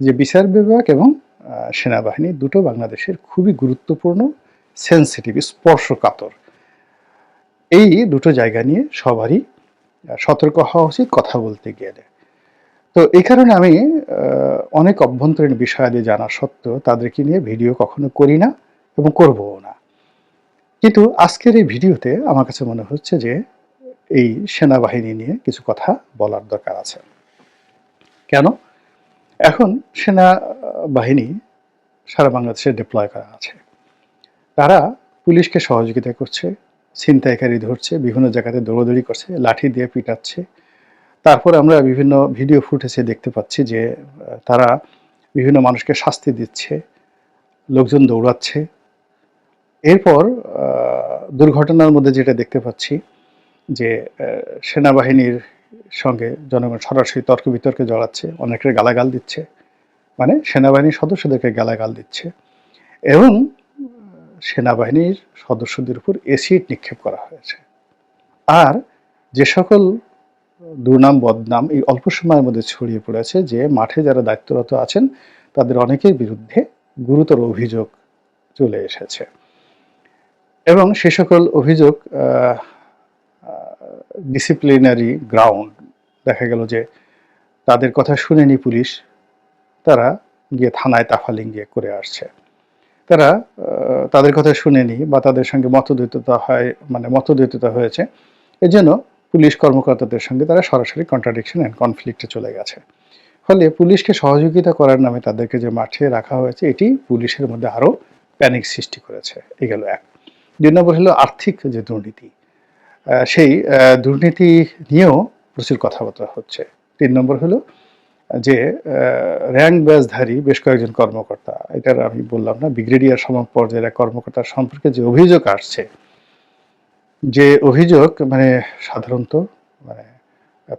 যে বিচার বিভাগ এবং সেনাবাহিনী দুটো বাংলাদেশের খুবই গুরুত্বপূর্ণ সেন্সিটিভ স্পর্শকাতর। এই দুটো জায়গা নিয়ে সবারই সতর্ক হওয়া উচিত কথা বলতে গেলে তো এই কারণে আমি অনেক অভ্যন্তরীণ বিষয়াদি জানা সত্ত্বেও তাদেরকে নিয়ে ভিডিও কখনো করি না এবং করবও না। কিন্তু আজকের এই ভিডিওতে আমার কাছে মনে হচ্ছে যে, এই সেনাবাহিনী নিয়ে কিছু কথা বলার দরকার আছে। কেন? এখন সেনা বাহিনী সারা বাংলাদেশে ডিপ্লয় করা আছে। তারা পুলিশকে সহযোগিতা করছে, ছিনতাইকারী ধরছে, বিভিন্ন জায়গাতে দৌড়াদৌড়ি করছে, লাঠি দিয়ে পিটাচ্ছে। তারপর আমরা বিভিন্ন ভিডিও ফুটেজে দেখতে পাচ্ছি যে তারা বিভিন্ন মানুষকে শাস্তি দিচ্ছে, লোকজন দৌড়াচ্ছে। এরপর দুর্ঘটনার মধ্যে যেটা দেখতে পাচ্ছি যে সেনাবাহিনীর সঙ্গে জনগণ সরাসরি তর্ক বিতর্কে জড়াচ্ছে, অনেকের গালাগাল দিচ্ছে মানে সেনাবাহিনীর সদস্যদেরকে গালাগাল দিচ্ছে এবং সেনাবাহিনীর সদস্যদের উপর এসিড নিক্ষেপ করা হয়েছে। আর যে সকল দুর্নাম, বদনাম এই অল্প সময়ের মধ্যে ছড়িয়ে পড়েছে যে মাঠে যারা দায়িত্বরত আছেন, তাদের অনেকের বিরুদ্ধে গুরুতর অভিযোগ চলে এসেছে। এবং সে সকল অভিযোগ ডিসিপ্লিনারি গ্রাউন্ড দেখা গেল যে তাদের কথা শুনেনি পুলিশ, তারা গিয়ে থানায় তাফালিং গিয়ে করে আসছে। তারা তাদের কথা শুনেনি বা তাদের সঙ্গে মতদ্বৈততা হয় মানে মতদ্বৈততা হয়েছে। এজন্য পুলিশ কর্মকর্তাদের সঙ্গে তারা সরাসরি কন্ট্রাডিকশন অ্যান্ড কনফ্লিক্টে চলে গেছে। ফলে পুলিশকে সহযোগিতা করার নামে তাদেরকে যে মাঠে রাখা হয়েছে, এটি পুলিশের মধ্যে আরও প্যানিক সৃষ্টি করেছে। এই গেল এক। দুই নম্বর হলো আর্থিক যে দুর্নীতি সেই দুর্নীতি নিয়েও প্রচুর কথাবার্তা হচ্ছে। তিন নম্বর হলো যে র্যাঙ্ক ব্যাসধারী বেশ কয়েকজন কর্মকর্তা, এটার আমি বললাম না, ব্রিগেডিয়ার সম পর্যায়ের এক কর্মকর্তার সম্পর্কে যে অভিযোগ আসছে, যে অভিযোগ মানে সাধারণত মানে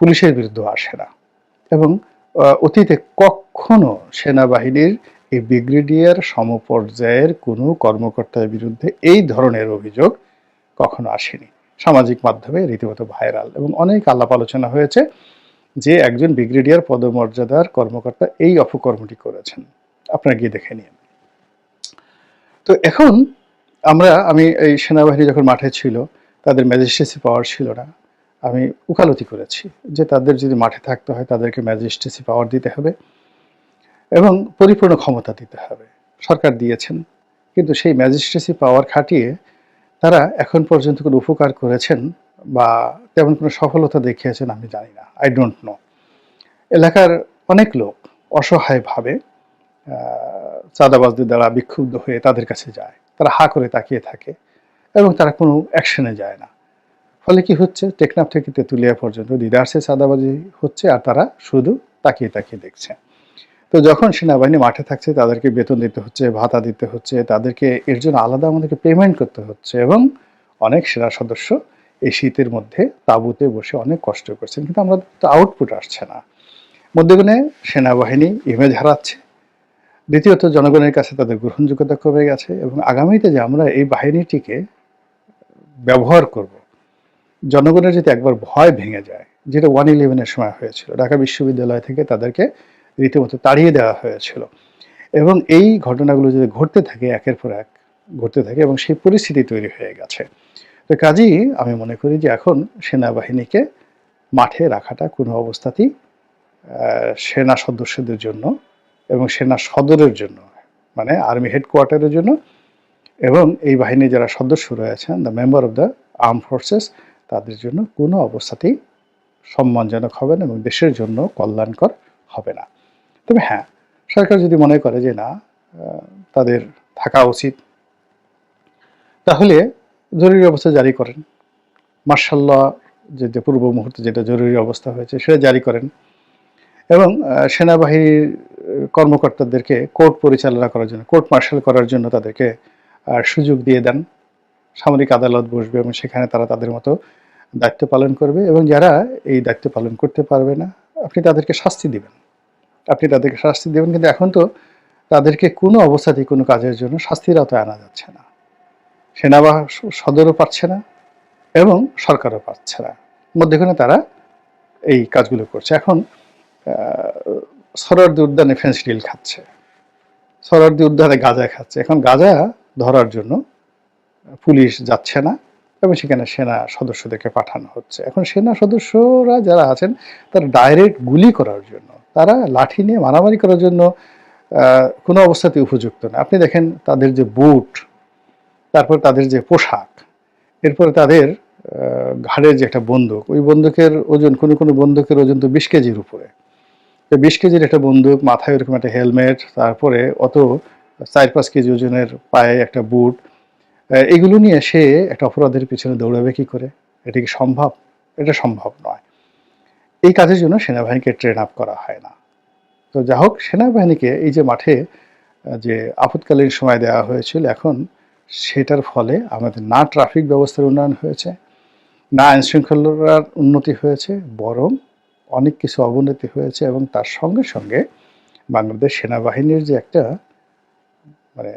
পুলিশের বিরুদ্ধে আসে না। এবং অতীতে কখনো সেনাবাহিনীর এই ব্রিগেডিয়ার সমপর্যায়ের কোনো কর্মকর্তার বিরুদ্ধে এই ধরনের অভিযোগ কখনো আসেনি। সামাজিক মাধ্যমে রীতিমতো ভাইরাল এবং অনেক আলাপ আলোচনা হয়েছে যে একজন ব্রিগেডিয়ার পদমর্যাদার কর্মকর্তা এই অপকর্মটি করেছেন। আপনারা গিয়ে দেখে নিন। তো এখন আমরা, আমি এই সেনাবাহিনী যখন মাঠে ছিল, তাদের ম্যাজিস্ট্রেসি পাওয়ার ছিল না। আমি উকালতি করেছি যে তাদের যদি মাঠে থাকতে হয়, তাদেরকে ম্যাজিস্ট্রেসি পাওয়ার দিতে হবে এবং পরিপূর্ণ ক্ষমতা দিতে হবে। সরকার দিয়েছেন, কিন্তু সেই ম্যাজিস্ট্রেসি পাওয়ার খাটিয়ে তারা এখন পর্যন্ত কোনো উপকার করেছেন বা তেমন কোনো সফলতা দেখিয়েছেন আমি জানি না। আই ডোন্ট নো এলাকার অনেক লোক অসহায়ভাবে চাঁদাবাজদের দ্বারা বিক্ষুব্ধ হয়ে তাদের কাছে যায়। তারা হা করে তাকিয়ে থাকে এবং তারা কোনো অ্যাকশনে যায় না। ফলে কি হচ্ছে? টেকনাফ থেকে তেঁতুলিয়া পর্যন্ত দিদার্সে চাঁদাবাজি হচ্ছে আর তারা শুধু তাকিয়ে তাকিয়ে দেখছে। তো যখন সেনাবাহিনী মাঠে থাকছে, তাদেরকে বেতন দিতে হচ্ছে, ভাতা দিতে হচ্ছে, তাদেরকে এর জন্য আলাদা আমাদেরকে পেমেন্ট করতে হচ্ছে এবং অনেক সেনা সদস্য এই শীতের মধ্যে তাঁবুতে বসে অনেক কষ্ট করছেন, কিন্তু আমরা তো আউটপুট আসছে না। মধ্যগুণে সেনাবাহিনী ইমেজ হারাচ্ছে। দ্বিতীয়ত, জনগণের কাছে তাদের গ্রহণযোগ্যতা কমে গেছে এবং আগামীতে যে আমরা এই বাহিনীটিকে ব্যবহার করব, জনগণের যদি একবার ভয় ভেঙে যায়, যেটা ওয়ান ইলেভেনের সময় হয়েছিল, ঢাকা বিশ্ববিদ্যালয় থেকে তাদেরকে রীতিমতো তাড়িয়ে দেওয়া হয়েছিল। এবং এই ঘটনাগুলো যদি ঘটতে থাকে, একের পর এক ঘটতে থাকে এবং সেই পরিস্থিতি তৈরি হয়ে গেছে। তো কাজেই আমি মনে করি যে এখন সেনাবাহিনীকে মাঠে রাখাটা কোনো অবস্থাতেই সেনা সদস্যদের জন্য এবং সেনা সদরের জন্য মানে আর্মি হেডকোয়ার্টারের জন্য এবং এই বাহিনীর যারা সদস্য রয়েছেন the member of the arm forces তাদের জন্য কোনো অবস্থাতেই সম্মানজনক হবে না এবং দেশের জন্য কল্যাণকর হবে না। তবে হ্যাঁ সরকার যদি মনে করে যে না তাদের থাকা উচিত, তাহলে জরুরি অবস্থা জারি করেন। মার্শাল্লাহ, যে পূর্ব মুহূর্তে যেটা জরুরি অবস্থা হয়েছে সেটা জারি করেন। এবং সেনাবাহিনীর কর্মকর্তাদেরকে কোর্ট পরিচালনা করার জন্য, কোর্ট মার্শাল করার জন্য তাদেরকে সুযোগ দিয়ে দেন। সামরিক আদালত বসবে এবং সেখানে তারা তাদের মতো দায়িত্ব পালন করবে এবং যারা এই দায়িত্ব পালন করতে পারবে না, আপনি তাদেরকে শাস্তি দিবেন। আপনি তাদেরকে শাস্তি দেবেন, কিন্তু এখন তো তাদেরকে কোনো অবস্থাতেই কোনো কাজের জন্য শাস্তির আওতায় আনা যাচ্ছে না। সেনাবাহিনী সদরও পাচ্ছে না এবং সরকারও পাচ্ছে না। মধ্যেখানে তারা এই কাজগুলো করছে। এখন সরারদি উদ্যানে ফেন্সিডিল খাচ্ছে। সরারদি উদ্যানে গাঁজা খাচ্ছে। এখন গাঁজা ধরার জন্য পুলিশ যাচ্ছে না এবং সেখানে সেনা সদস্যদেরকে পাঠানো হচ্ছে। এখন সেনা সদস্যরা যারা আছেন, তারা ডাইরেক্ট গুলি করার জন্য তারা লাঠি নিয়ে মারামারি করার জন্য কোনো অবস্থাতে উপযুক্ত না। আপনি দেখেন তাদের যে বুট, তারপর তাদের যে পোশাক, এরপরে তাদের ঘাড়ের যে একটা বন্দুক, ওই বন্দুকের ওজন, কোনো কোনো বন্দুকের ওজন তো বিশ কেজির উপরে। তো বিশ কেজির একটা বন্দুক, মাথায় ওরকম একটা হেলমেট, তারপরে অত চার পাঁচ কেজি ওজনের পায়ে একটা বুট এগুলো নিয়ে সে একটা অপরাধের পিছনে দৌড়াবে কি করে? এটা কি সম্ভব? এটা সম্ভব নয়। এই কাজের জন্য সেনাবাহিনীকে ট্রেন আপ করা হয় না। তো যা হোক, সেনাবাহিনীকে এই যে মাঠে যে আপৎকালীন সময় দেওয়া হয়েছিল, এখন সেটার ফলে আমাদের না ট্রাফিক ব্যবস্থার উন্নয়ন হয়েছে, না আইন শৃঙ্খলার উন্নতি হয়েছে, বরং অনেক কিছু অবনতি হয়েছে এবং তার সঙ্গে সঙ্গে বাংলাদেশ সেনাবাহিনীর যে একটা মানে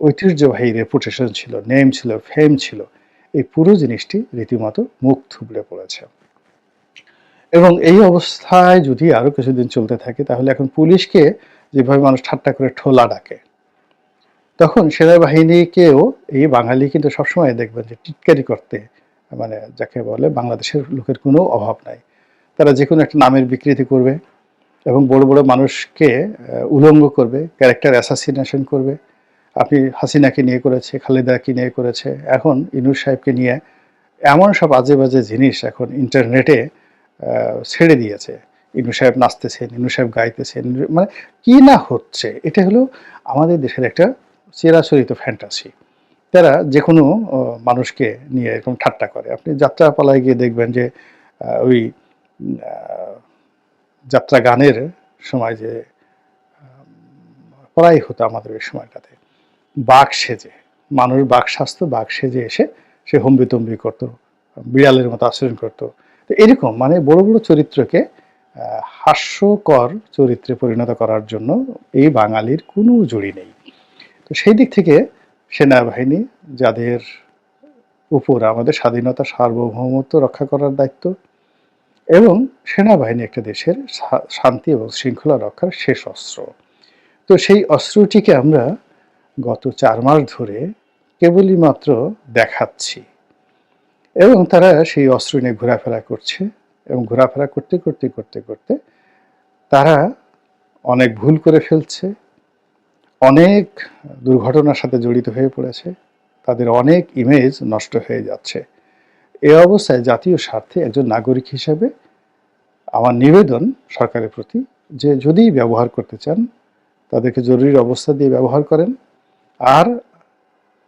ঐতিহ্যবাহী রেপুটেশন ছিল নেম ছিল ফেম ছিল, এই পুরো জিনিসটি রীতিমতো মুখ থুবড়ে পড়েছে। এবং এই অবস্থায় যদি আরও কিছুদিন চলতে থাকে, তাহলে এখন পুলিশকে যেভাবে মানুষ ঠাট্টা করে ঠোলা ডাকে, তখন সেনাবাহিনীকেও এই বাঙালি কিন্তু সবসময় দেখবেন যে টিটকারি করতে মানে যাকে বলে বাংলাদেশের লোকের কোনো অভাব নাই। তারা যে কোনো একটা নামের বিকৃতি করবে এবং বড় বড় মানুষকে উলঙ্গ করবে ক্যারেক্টার অ্যাসাসিনেশন করবে। আপনি হাসিনাকে নিয়ে করেছে, খালেদাকে নিয়ে করেছে, এখন ইনুর সাহেবকে নিয়ে এমন সব আজে বাজে জিনিস এখন ইন্টারনেটে ছেড়ে দিয়েছে। ইনু সাহেব নাচতেছেন ইনু সাহেব গাইতেছেন মানে কি না হচ্ছে? এটা হলো আমাদের দেশের একটা চিরাচরিত ফ্যান্টাসি তারা যে কোনো মানুষকে নিয়ে এরকম ঠাট্টা করে। আপনি যাত্রাপালায় গিয়ে দেখবেন যে ওই যাত্রা গানের সময় যে প্রায় হতো আমাদের ওই সময়টাতে। বাঘ সেজে, মানুষ বাঘ স্বাস্থ্য বাঘ সেজে এসে সে হম্বিতম্বি করতো, বিড়ালের মতো আচরণ করতো। তো এরকম মানে বড় বড় চরিত্রকে হাস্যকর চরিত্রে পরিণত করার জন্য এই বাঙালির কোনো জুড়ি নেই। তো সেই দিক থেকে সেনাবাহিনী যাদের উপর আমাদের স্বাধীনতা সার্বভৌমত্ব রক্ষা করার দায়িত্ব এবং সেনাবাহিনী একটা দেশের শান্তি এবং শৃঙ্খলা রক্ষার শেষ অস্ত্র। তো সেই অস্ত্রটিকে আমরা গত চার মাস ধরে কেবলই মাত্র দেখাচ্ছি। এবং তারা সেই অস্ত্র নিয়ে ঘোরাফেরা করছে এবং ঘোরাফেরা করতে করতে করতে করতে তারা অনেক ভুল করে ফেলছে, অনেক দুর্ঘটনার সাথে জড়িত হয়ে পড়েছে, তাদের অনেক ইমেজ নষ্ট হয়ে যাচ্ছে। এ অবস্থায় জাতীয় স্বার্থে একজন নাগরিক হিসেবে আমার নিবেদন সরকারের প্রতি যে যদি ব্যবহার করতে চান, তাদেরকে জরুরি অবস্থা দিয়ে ব্যবহার করেন, আর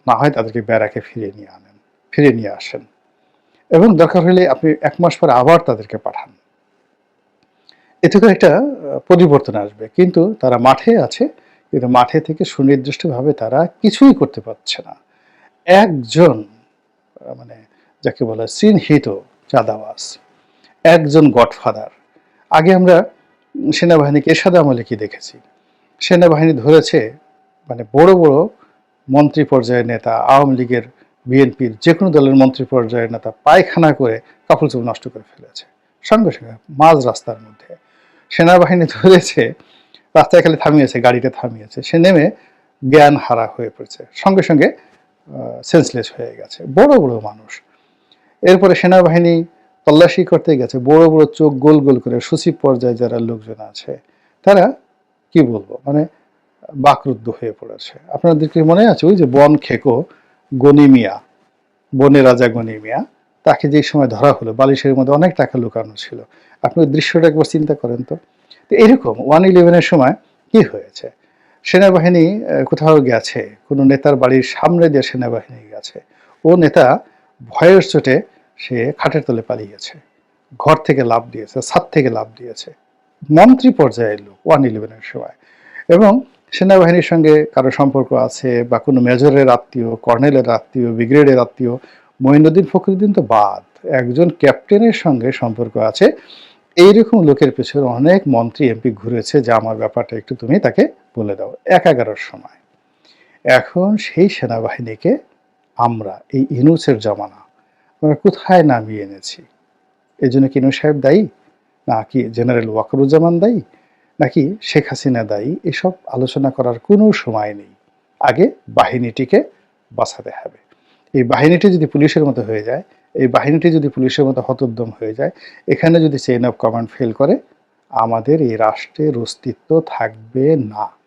না হয় তাদেরকে ব্যারাকে ফিরিয়ে নিয়ে আনেন ফিরে নিয়ে আসেন। এবং দরকার হলে আপনি এক মাস পর আবার তাদেরকে পাঠান। এতে করে একটা পরিবর্তন আসবে। কিন্তু তারা মাঠে আছে, কিন্তু মাঠে থেকে সুনির্দিষ্টভাবে তারা কিছুই করতে পারছে না। একজন মানে যাকে বলা চিহ্নিত চাঁদাবাস একজন গডফাদার। আগে আমরা সেনাবাহিনীকে এরশাদ আমলে কি দেখেছি? সেনাবাহিনী ধরেছে মানে বড় বড় মন্ত্রী পর্যায়ের নেতা, আওয়ামী লীগের বিএনপির যে কোনো দলের মন্ত্রী পর্যায়ের নেতা পায়খানা করে কাপড় চোপড় নষ্ট করে ফেলেছে। সঙ্গে সঙ্গে মাঝ রাস্তার মধ্যে সেনাবাহিনী ধরেছে, রাস্তায় খালি থামিয়েছে গাড়িটা থামিয়েছে। সে নেমে জ্ঞান হারা হয়ে পড়েছে। সঙ্গে সঙ্গে সেন্সলেস হয়ে গেছে। বড় বড় মানুষ। এরপরে সেনাবাহিনী তল্লাশি করতে গেছে। বড় বড় চোখ গোল গোল করে সচিব পর্যায়ে যারা লোকজন আছে, তারা কি বলব? মানে বাকরুদ্ধ হয়ে পড়েছে। আপনাদেরকে মনে আছে? ওই যে বন খেকো গনি মিয়া বনে রাজা গনি মিয়া তাকে যে সময় ধরা হলো, বালিশের মধ্যে অনেক টাকা লুকানো ছিল। আপনি দৃশ্যটা একবার চিন্তা করেন তো। তো এরকম ওয়ান ইলেভেনের সময় কি হয়েছে? সেনাবাহিনী কোথাও গেছে, কোনো নেতার বাড়ির সামনে দিয়ে সেনাবাহিনী গেছে। ও নেতা ভয়ের চোটে সে খাটের তলে পালিয়েছে, ঘর থেকে লাভ দিয়েছে, ছাদ থেকে লাভ দিয়েছে। মন্ত্রী পর্যায়ের লোক ওয়ান ইলেভেনের সময়। এবং সেনাবাহিনীর সঙ্গে কারও সম্পর্ক আছে বা কোনো মেজরের আত্মীয়, কর্নেলের আত্মীয়, ব্রিগেডের আত্মীয়, মঈনুদ্দিন ফখরুদ্দিন তো বাদ, একজন ক্যাপ্টেনের সঙ্গে সম্পর্ক আছে। এইরকম লোকের পেছনে অনেক মন্ত্রী, এমপি ঘুরেছে, যে আমার ব্যাপারটা একটু তুমি তাকে বলে দাও। এক এগারোর সময়। এখন সেই সেনাবাহিনীকে আমরা, এই ইনুসের জমানা, আমরা কোথায় নামিয়ে এনেছি? এই জন্য কি ইনু সাহেব দায়ী? না কি জেনারেল ওয়াকরুজ্জামান দায়ী? নাকি শেখ হাসিনা দায়ী? এসব আলোচনা করার কোনো সময় নেই। আগে বাহিনীটিকে বাঁচাতে হবে। এই বাহিনীটি যদি পুলিশের মতো হয়ে যায়, এই বাহিনীটি যদি পুলিশের মতো হতোদ্যম হয়ে যায়, এখানে যদি চেইন অফ কমান্ড ফেল করে, আমাদের এই রাষ্ট্রের অস্তিত্ব থাকবে না।